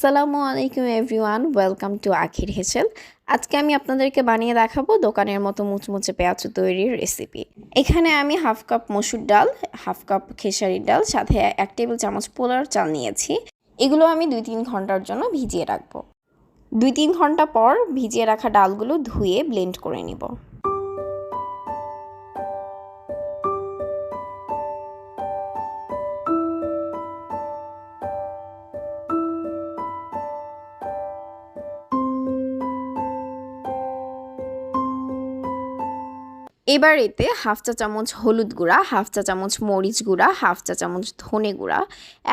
আসসালামু আলাইকুম everyone, welcome to আখির হেসেল আজকে আমি আপনাদেরকে বানিয়ে দেখাবো দোকানের মতো মুচমুচে পেঁয়াজ তৈরির রেসিপি এখানে আমি হাফ কাপ মসুর ডাল, হাফ কাপ খেসারির ডাল, সাথে এক টেবিল চামচ পোলার চাল নিয়েছি। এগুলো আমি দুই তিন ঘণ্টার জন্য ভিজিয়ে রাখব। দুই তিন ঘণ্টা পর ভিজিয়ে রাখা ডালগুলো ধুয়ে ব্লেন্ড করে নিব। এবার এতে হাফ চা চামচ হলুদ গুঁড়া, হাফ চা চামচ মরিচ গুঁড়া, হাফ চা চামচ ধনে গুঁড়া,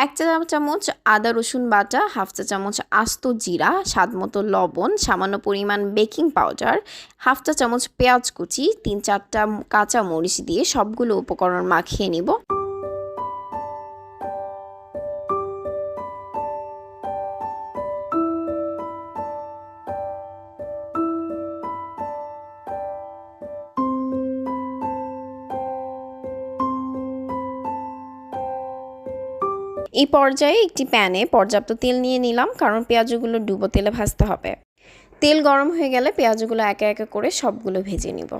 এক চা চামচ আদা রসুন বাটা, হাফ চা চামচ আস্ত জিরা, স্বাদ মতো লবণ, সামান্য পরিমাণ বেকিং পাউডার, হাফ চা চামচ পেঁয়াজ কুচি, তিন চারটা কাঁচা মরিচ দিয়ে সবগুলো উপকরণ মাখিয়ে নিব। এই পর্যায়ে একটি প্যানে পর্যাপ্ত তেল নিয়ে নিলাম, কারণ পেঁয়াজগুলো ডুবো তেলে ভাজতে হবে। তেল গরম হয়ে গেলে পেঁয়াজগুলো একে একে করে সবগুলো ভেজে নিব।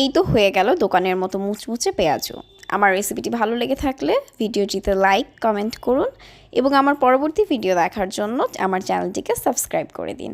এই তো হয়ে গেল দোকানের মতো মুচমুচে পেঁয়াজও। আমার রেসিপিটি ভালো লেগে থাকলে ভিডিওটিতে লাইক কমেন্ট করুন এবং আমার পরবর্তী ভিডিও দেখার জন্য আমার চ্যানেলটিকে সাবস্ক্রাইব করে দিন।